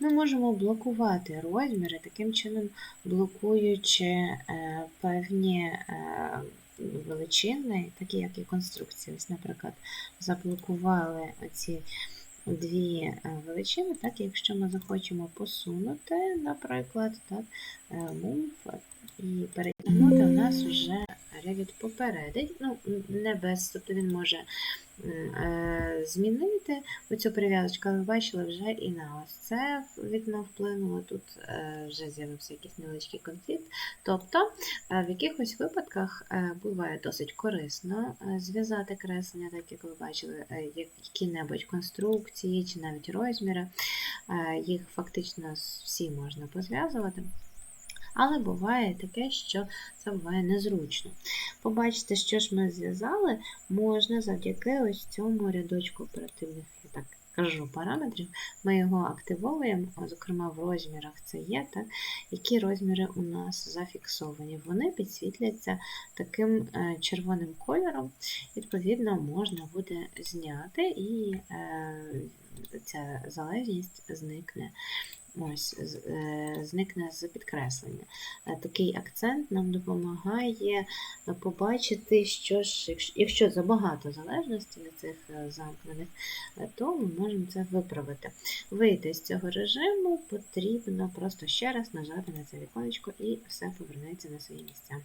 Ми можемо блокувати розміри, таким чином блокуючи е, певні е, величини, такі як і конструкції. Ось, наприклад, заблокували оці дві е, величини, так, якщо ми захочемо посунути, наприклад, так, move і перетягнути, у нас вже Revit попередить, ну, не без, тобто він може е, змінити оцю прив'язочку, але ви бачили вже і на ось це вікно вплинуло, тут е, вже з'явився якийсь невеличкий конфлікт. Тобто е, в якихось випадках буває досить корисно зв'язати креслення, так як ви бачили, які-небудь конструкції чи навіть розміри. Їх фактично всі можна позв'язувати. Але буває таке, що це буває незручно. Побачите, що ж ми зв'язали, можна завдяки ось цьому рядочку оперативних, я так кажу, параметрів. Ми його активовуємо, зокрема в розмірах це є, так, які розміри у нас зафіксовані. Вони підсвітляться таким е, червоним кольором, відповідно, можна буде зняти і е, ця залежність зникне. Ось, е, зникне з підкреслення. Е, Такий акцент нам допомагає е, побачити, що ж, якщо, забагато залежності на цих замкнених, то ми можемо це виправити. Вийти з цього режиму потрібно просто ще раз нажати на це віконечко і все повернеться на свої місця.